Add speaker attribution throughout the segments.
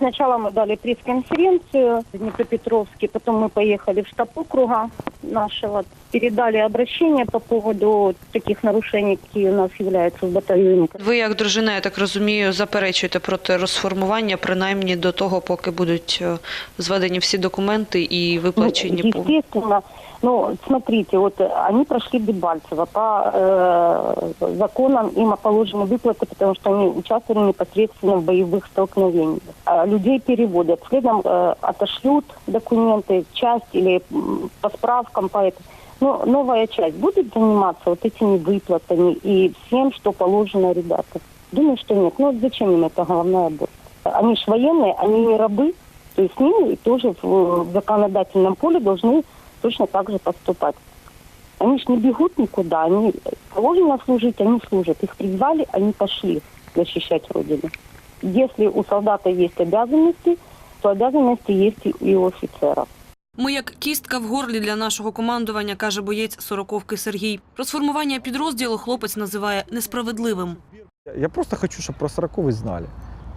Speaker 1: Сначала мы дали пресс-конференцию в Днепропетровске, потом мы поехали в штаб округа нашего, передали обращение по поводу таких нарушений, какие у нас являются в батальоне.
Speaker 2: Ви, як дружина, я так розумію, заперечуєте проти розформування, принаймні до того, поки будуть е, зведені всі документи і виплачені
Speaker 1: Ну,
Speaker 2: по
Speaker 1: естественно, ну, смотрите, вот э, они прошли Дебальцево по э, законам им положены выплаты, потому что они участвовали непосредственно в боевых столкновениях. А людей переводят, следом э, отошлют документы, часть или м, по Справкам, по. Но новая часть будет заниматься вот этими выплатами и всем, что положено ребятам? Думаю, что нет. Ну, зачем им это головная боль? Они ж военные, они не рабы, то есть с ними тоже в, законодательном поле должны точно так же поступать. Они ж не бегут никуда, они положено служить, они служат. Их призвали, они пошли защищать Родину. Если у солдата есть обязанности, то обязанности есть и у офицеров.
Speaker 2: Ми як кістка в горлі для нашого командування, каже боєць сороковки Сергій. Розформування підрозділу хлопець називає несправедливим.
Speaker 3: Я просто хочу, чтобы про Сороковый знали.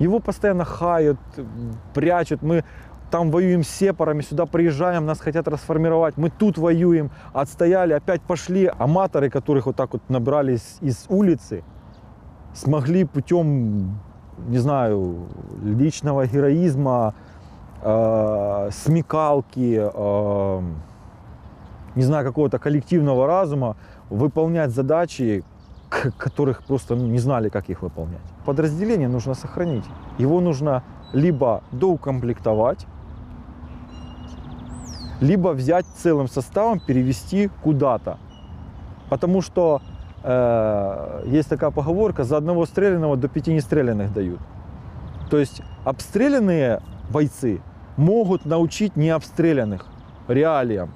Speaker 3: Его постоянно хают, м, прячут. Мы там воюем с сепарами, сюда приезжаем, нас хотят расформировать. Мы тут воюем, отстояли, опять пошли. Аматоры, которых вот так вот набрались из улицы, смогли путем, не знаю, личного героизма, э, смекалки, э, не знаю, какого-то коллективного разума выполнять задачи, которых просто не знали, как их выполнять. Подразделение нужно сохранить. Его нужно либо доукомплектовать, либо взять целым составом, перевести куда-то. Потому что э, есть такая поговорка, за одного стрелянного до пяти нестрелянных дают. То есть обстрелянные бойцы могут научить необстрелянных реалиям.